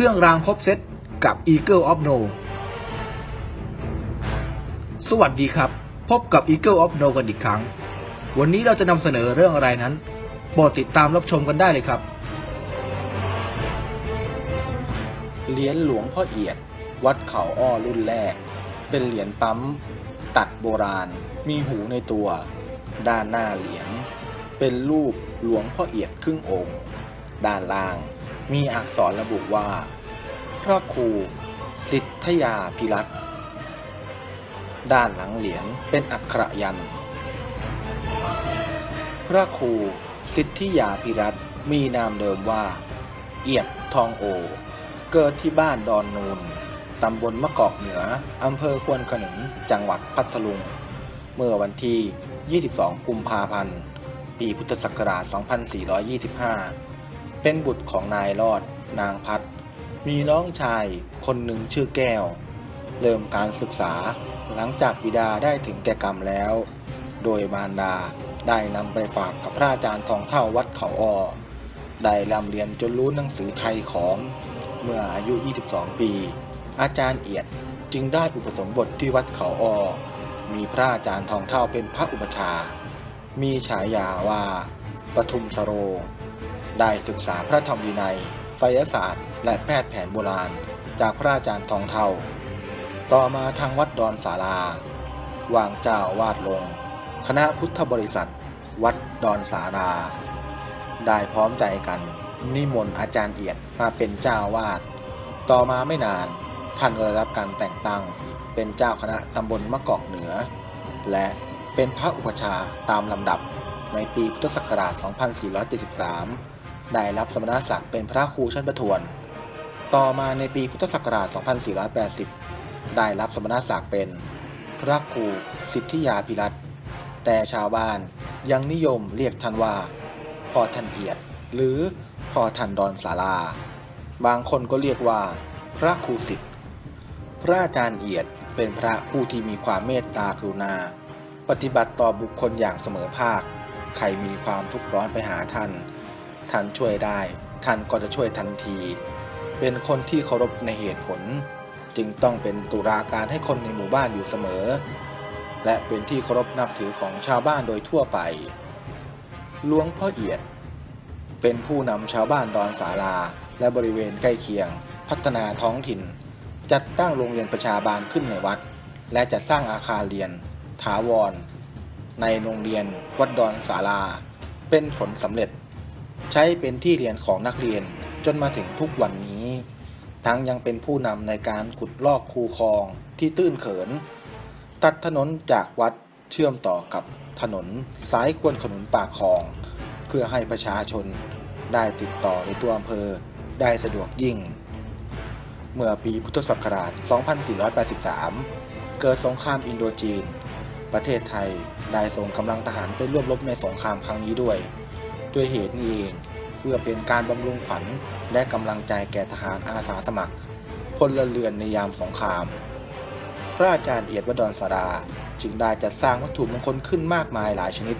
เครื่องรางครบเซตกับ Eagle of No สวัสดีครับ พบกับ Eagle of No กันอีกครั้ง วันนี้เราจะนำเสนอเรื่องอะไรนั้น โปรดติดตามรับชมกันได้เลยครับ เหรียญหลวงพ่อเอียด วัดเขาอ้อรุ่นแรก เป็นเหรียญปั๊ม ตัดโบราณ มีหูในตัว ด้านหน้าเหรียญเป็นรูปหลวงพ่อเอียดครึ่งองค์ ด้านล่าง มีอักษรระบุว่า พระครูสิทธยาพิรัตด้านหลังเหรียญเป็นอักขระยัน พระครูสิทธิยาพิรัตมีนามเดิมว่า เอียดทองโอ เกิดที่บ้านดอนนูนตำบลมะกอกเหนือ อำเภอควนขนุน จังหวัดพัทลุง เมื่อวันที่ 22 กุมภาพันธ์ ปีพุทธศักราช 2425 เป็นบุตรของนายรอด นางพัด มีน้องชายคนหนึ่งชื่อแก้ว เริ่มการศึกษาหลังจากบิดาได้ถึงแก่กรรมแล้ว โดยมารดาได้นำไปฝากกับพระอาจารย์ทองเท่าวัดเขาอ้อได้ร่ำเรียนจนรู้หนังสือไทยของเมื่ออายุ 22 ปี อาจารย์เอียดจึงได้อุปสมบทที่วัดเขาอ้อมีพระอาจารย์ทองเท่าเป็นพระอุปชา มีฉายาว่าปทุมสโร ได้ศึกษาพระธรรมวินัยไสยศาสตร์ และแพทย์แผนโบราณ จากพระอาจารย์ทองเท่าต่อมาทางวัดดอนสาราวางเจ้าวาดลง คณะพุทธบริษัท วัดดอนสาราได้พร้อมใจกัน นิมนต์อาจารย์เอียดมาเป็นเจ้าวาด ต่อมาไม่นานท่านก็ได้รับการแต่งตั้ง เป็นเจ้าคณะตำบลมะกอกเหนือ และเป็นพระอุปชาตามลำดับในปีพุทธศักราช 2473 ได้รับสมณศักดิ์เป็นพระครูชั้นประทวน ต่อมาในปีพุทธศักราช 2480 ได้รับสมณศักดิ์เป็นพระครูสิทธิยาภิรัตแต่ชาวบ้านยังนิยมเรียกท่านว่าพ่อท่านเอียด หรือพ่อท่านดอนสาราบางคนก็เรียกว่าพระครูสิทธิ์พระอาจารย์เอียดเป็นพระผู้ที่มีความเมตตากรุณา ปฏิบัติต่อบุคคลอย่างเสมอภาค ใครมีความทุกข์ร้อนไปหาท่าน ท่านช่วยได้ ท่านก็จะช่วยทันที เป็นคนที่เคารพในเหตุผล จึงต้องเป็นตุลาการให้คนในหมู่บ้านอยู่เสมอ และเป็นที่เคารพนับถือของชาวบ้านโดยทั่วไปหลวงพ่อเอียด เป็นผู้นำชาวบ้านดอนสาลาและบริเวณใกล้เคียง พัฒนาท้องถิ่น จัดตั้งโรงเรียนประชาบาลขึ้นในวัด และจัดสร้างอาคารเรียน ถาวร ในโรงเรียนวัดดอนสาลา เป็นผลสำเร็จ ใช้เป็นที่เรียนของนักเรียนจนมาถึงทุกวันนี้ ทั้งยังเป็นผู้นำในการขุดลอกคูคลองที่ตื้นเขิน ตัดถนนจากวัดเชื่อมต่อกับถนนสายควนขนุนปากคลอง เพื่อให้ประชาชนได้ติดต่อในตัวอำเภอได้สะดวกยิ่ง เมื่อปีพุทธศักราช 2483 เกิดสงครามอินโดจีน ประเทศไทยได้ส่งกำลังทหารไปร่วมรบในสงครามครั้งนี้ด้วย ด้วยเหตุนี้เอง เพื่อเป็นการบำรุงขวัญและกำลังใจแก่ทหารอาสาสมัครพลเรือนในยามสงคราม พระอาจารย์เอียดวดรสาราจึงได้จัดสร้างวัตถุมงคลขึ้นมากมายหลายชนิด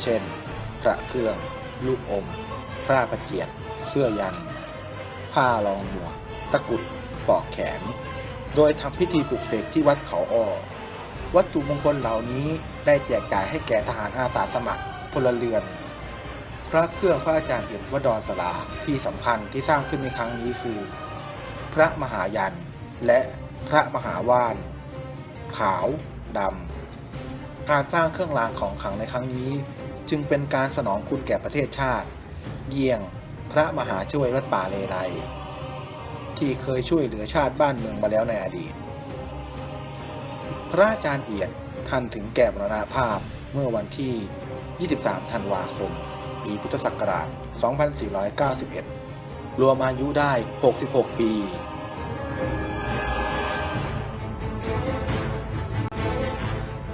เช่น พระเครื่อง ลูกอม พระประเจียด เสื้อยัน ผ้ารองหมวก ตะกุด ปอกแขน โดยทำพิธีปลุกเสกที่วัดเขาอ้อ วัตถุมงคลเหล่านี้ได้แจกจ่ายให้แก่ทหารอาสาสมัครพลเรือน พระเครื่องพระอาจารย์เอียดวดรสลาที่สำคัญที่สร้างขึ้นในครั้งนี้คือ พระมหายันและพระมหาว่าน ขาวดำการสร้างเครื่องรางของขลังในครั้งนี้ จึงเป็นการสนองคุณแก่ประเทศชาติ เยี่ยงพระมหาช่วยวัดป่าเลไลที่เคยช่วยเหลือชาติบ้านเมืองมาแล้วในอดีต พระอาจารย์เอียดท่านถึงแก่มรณภาพเมื่อวันที่ 23 ธันวาคม ปีพุทธศักราช 2491 รวมอายุได้ 66 ปี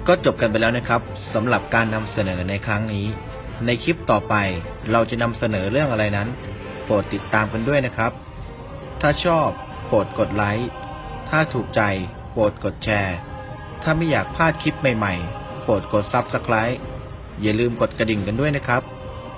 ก็จบกันไปแล้วนะครับสำหรับการนำเสนอในครั้งนี้ ในคลิปต่อไปเราจะนำเสนอเรื่องอะไรนั้น โปรดติดตามกันด้วยนะครับ ถ้าชอบโปรดกดไลค์ ถ้าถูกใจโปรดกดแชร์ ถ้าไม่อยากพลาดคลิปใหม่ๆ โปรดกด Subscribe อย่าลืมกดกระดิ่งกันด้วยนะครับ